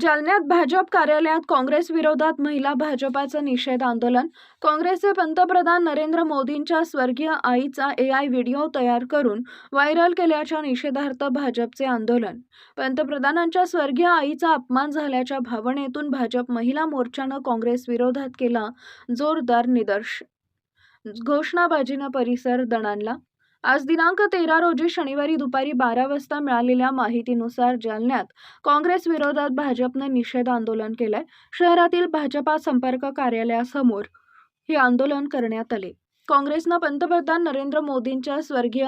जालन्यात भाजप कार्यालयात काँग्रेस विरोधात महिला भाजपाचं निषेध आंदोलन. काँग्रेसचे पंतप्रधान नरेंद्र मोदींच्या स्वर्गीय आईचा ए आय व्हिडिओ तयार करून व्हायरल केल्याच्या निषेधार्थ भाजपचे आंदोलन. पंतप्रधानांच्या स्वर्गीय आईचा अपमान झाल्याच्या भावनेतून भाजप महिला मोर्चानं काँग्रेस विरोधात केला जोरदार निदर्श. घोषणाबाजीनं परिसर दणाणला. आज दिनांक तेरा रोजी शनिवारी दुपारी बारा वाजता मिळालेल्या माहितीनुसार जालन्यात काँग्रेस विरोधात भाजपनं निषेध आंदोलन केलंय. शहरातील भाजपा संपर्क कार्यालयासमोर हे आंदोलन करण्यात आले. काँग्रेसनं पंतप्रधान नरेंद्र मोदींच्या स्वर्गीय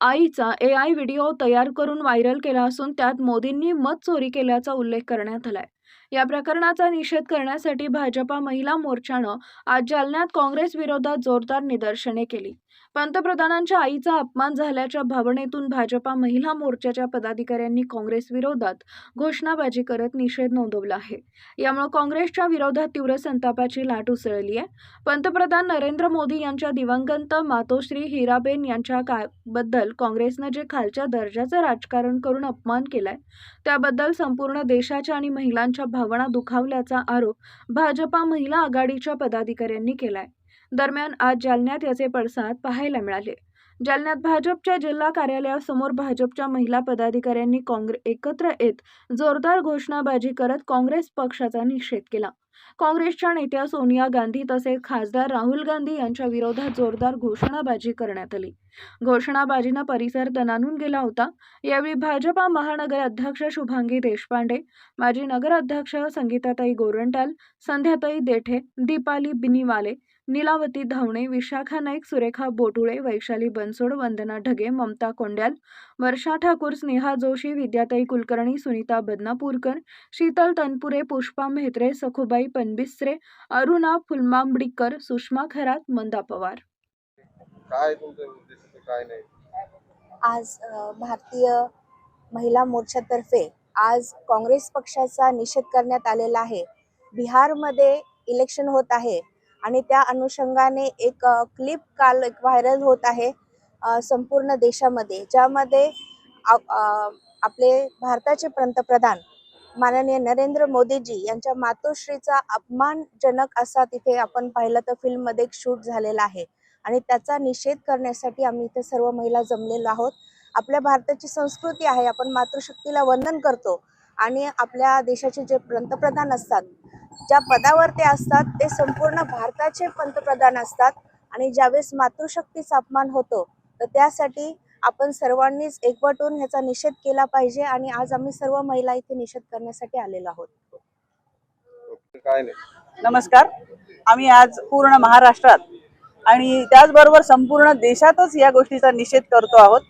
आईचा ए आय व्हिडिओ तयार करून व्हायरल केला असून त्यात मोदींनी मत चोरी केल्याचा उल्लेख करण्यात आलाय. या प्रकरणाचा निषेध करण्यासाठी भाजपा महिला मोर्चानं आज जालन्यात काँग्रेस विरोधात जोरदार निदर्शने केली. पंतप्रधानांच्या आईचा अपमान झाल्याच्या भावनेतून भाजपा महिला मोर्चाच्या पदाधिकाऱ्यांनी काँग्रेस विरोधात घोषणाबाजी करत निषेध नोंदवला आहे. यामुळे काँग्रेसच्या विरोधात तीव्र संतापाची लाट उसळली आहे. पंतप्रधान नरेंद्र मोदी यांच्या दिवंगत मातोश्री हिराबेन यांच्या का बद्दल काँग्रेसनं जे खालच्या दर्जाचं राजकारण करून अपमान केलाय त्याबद्दल संपूर्ण देशाच्या आणि महिलांच्या भावना दुखावल्याचा आरोप भाजपा महिला आघाडीच्या पदाधिकाऱ्यांनी केलाय. दरम्यान आज जालन्यात याचे पडसाद पाहायला मिळाले. जालन्यात भाजपच्या जिल्हा कार्यालयासमोर भाजपच्या महिला पदाधिकाऱ्यांनी काँग्रेस एकत्र येत जोरदार घोषणाबाजी करत काँग्रेस पक्षाचा निषेध केला. काँग्रेसच्या नेत्या सोनिया गांधी तसेच खासदार राहुल गांधी यांच्या विरोधात जोरदार घोषणाबाजी करण्यात आली. घोषणाबाजीनं परिसर दणानून गेला होता. यावेळी भाजपा महानगर अध्यक्ष शुभांगी देशपांडे माजी नगर अध्यक्ष संगीताताई गोरंटाल संध्याताई देठे दीपाली बिनीवाले नीलावती धावणे विशाखा नाईक सुरेखा बोटुळे वैशाली बनसोड वंदना ढगे ममता कोंड्याल वर्षा ठाकूर स्नेहा जोशी विद्याताई कुलकर्णी सुनीता बदनापूरकर शीतल तनपुरे पुष्पा म्हेत्रे सखुबाई पनबिस्त्रे अरुणा फुलमांबडीकर सुषमा खरात मंदा पवार. काय तुमचं उद्देश ते काय नाही? आज भारतीय महिला मोर्चातर्फे आज काँग्रेस पक्षाचा निषेध करण्यात आलेला आहे. बिहारमध्ये इलेक्शन होत आहे. आणि त्या अनुषंगाने एक क्लिप काल एक व्हायरल होत आहे संपूर्ण देशामध्ये ज्यामध्ये आपले भारताचे पंतप्रधान माननीय नरेंद्र मोदीजी यांच्या मातोश्रीचा अपमानजनक असा तिथे आपण पाहिलं तर फिल्ममध्ये एक शूट झालेला आहे. आणि त्याचा निषेध करण्यासाठी आम्ही इथे सर्व महिला जमलेलो आहोत. आपल्या भारताची संस्कृती आहे आपण मातृशक्तीला वंदन करतो. आणि आपल्या देशाचे जे पंतप्रधान असतात ज्या पदावर ते असतात ते संपूर्ण भारताचे पंतप्रधान असतात. आणि ज्यावेळेस मातृशक्तीचा अपमान होतो तर त्यासाठी आपण सर्वांनीच एकवट होऊन ह्याचा निषेध केला पाहिजे. आणि आज आम्ही सर्व महिला इथे निषेध करण्यासाठी आलेलो आहोत. काय नाही. नमस्कार. आम्ही आज पूर्ण महाराष्ट्रात आणि त्याचबरोबर संपूर्ण देशातच या गोष्टीचा निषेध करतो आहोत.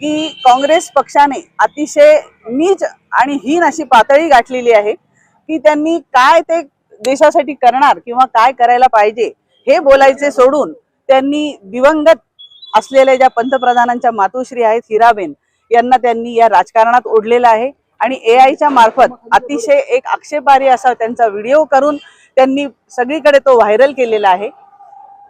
की काँग्रेस पक्षाने अतिशय नीच आणि हीन अशी पातळी गाठलेली आहे की त्यांनी काय ते देशासाठी करणार किंवा काय करायला पाहिजे हे बोलायचे सोडून त्यांनी दिवंगत असलेल्या ज्या पंतप्रधानांच्या मातोश्री आहेत हिराबेन यांना त्यांनी या राजकारणात ओढलेलं आहे. आणि ए आयच्या मार्फत अतिशय एक आक्षेपार्ह असा त्यांचा व्हिडिओ करून त्यांनी सगळीकडे तो व्हायरल केलेला आहे.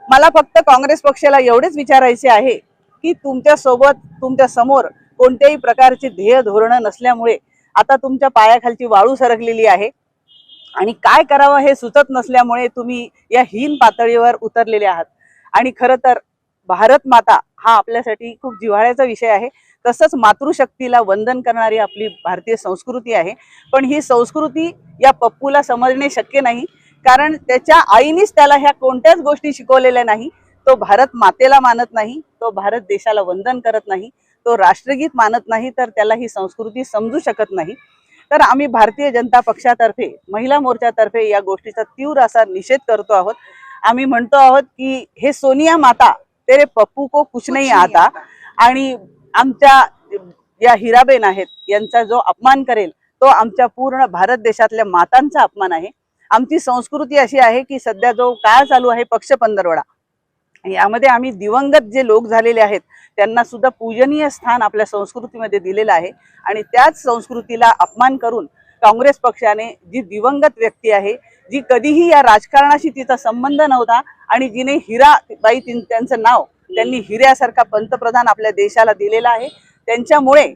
मला फक्त काँग्रेस पक्षाला एवढेच विचारायचे आहे की तुमच्यासोबत तुमच्यासमोर कोणत्याही प्रकारची ध्येय धोरणं नसल्यामुळे आता तुमच्या पायाखालची वाळू सरकलेली आहे. आणि काय करावं हे सुचत नसल्यामुळे तुम्ही या हीन पातळीवर उतरलेले आहात. आणि खरं तर भारत माता हा आपल्यासाठी खूप जिव्हाळ्याचा विषय आहे. तसंच मातृशक्तीला वंदन करणारी आपली भारतीय संस्कृती आहे. पण ही संस्कृती या पप्पूला समजणे शक्य नाही. कारण त्याच्या आईनीच त्याला ह्या कोणत्याच गोष्टी शिकवलेल्या नाही. तो भारत मातेला मानत नाही तो भारत देशाला वंदन करत नाही तो राष्ट्रगीत मानत नाही तर त्याला ही संस्कृती समजू शकत नाही. तर आम्ही भारतीय जनता पक्षातर्फे महिला मोर्चातर्फे या गोष्टीचा तीव्र असा निषेध करतो आहोत. आम्ही म्हणतो आहोत की हे सोनिया माता तेरे पप्पू को कुछ नाही आता. आणि आमच्या या हिराबेन आहेत यांचा जो अपमान करेल तो आमच्या पूर्ण भारत देशातल्या मातांचा अपमान आहे. आमची संस्कृती अशी आहे की सध्या जो काळ चालू आहे पक्ष पंधरवडा यामध्ये आम्ही दिवंगत जे लोक झालेले आहेत त्यांना सुद्धा पूजनीय स्थान आपल्या संस्कृतीमध्ये दिलेलं आहे. आणि त्याच संस्कृतीला अपमान करून काँग्रेस पक्षाने जी दिवंगत व्यक्ती आहे जी कधीही या राजकारणाशी तिचा संबंध नव्हता आणि जिने हिराबाई तिन- त्यांचं नाव त्यांनी हिऱ्यासारखा पंतप्रधान आपल्या देशाला दिलेला आहे. त्यांच्यामुळे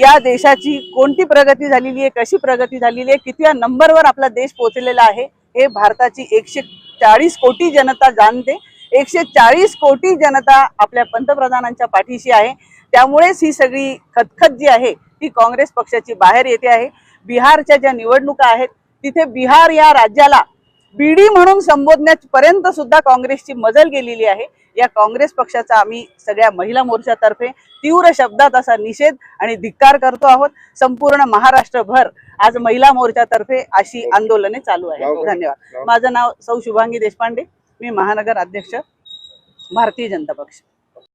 या देशाची कोणती प्रगती झालेली आहे कशी प्रगती झालेली आहे कितव्या नंबरवर आपला देश पोचलेला आहे हे भारताची एकशे चाळीस कोटी जनता जाणते. एकशे चाळीस कोटी जनता आपल्या पंतप्रधानांच्या पाठीशी आहे. त्यामुळेच ही सगळी खतखत जी आहे ती काँग्रेस पक्षाची बाहेर येते आहे. बिहारच्या ज्या निवडणुका आहेत तिथे बिहार या राज्याला बीडी म्हणून संबोधण्यापर्यंत सुद्धा काँग्रेसची मजल गेलेली आहे. या काँग्रेस पक्षाचा आम्ही सगळ्या महिला मोर्चातर्फे तीव्र शब्दात असा निषेध आणि धिक्कार करतो आहोत. संपूर्ण महाराष्ट्रभर आज महिला मोर्चातर्फे अशी आंदोलने चालू आहेत? धन्यवाद? माझं नाव सौ शुभांगी देशपांडे. मी महानगर अध्यक्ष भारतीय जनता पक्ष.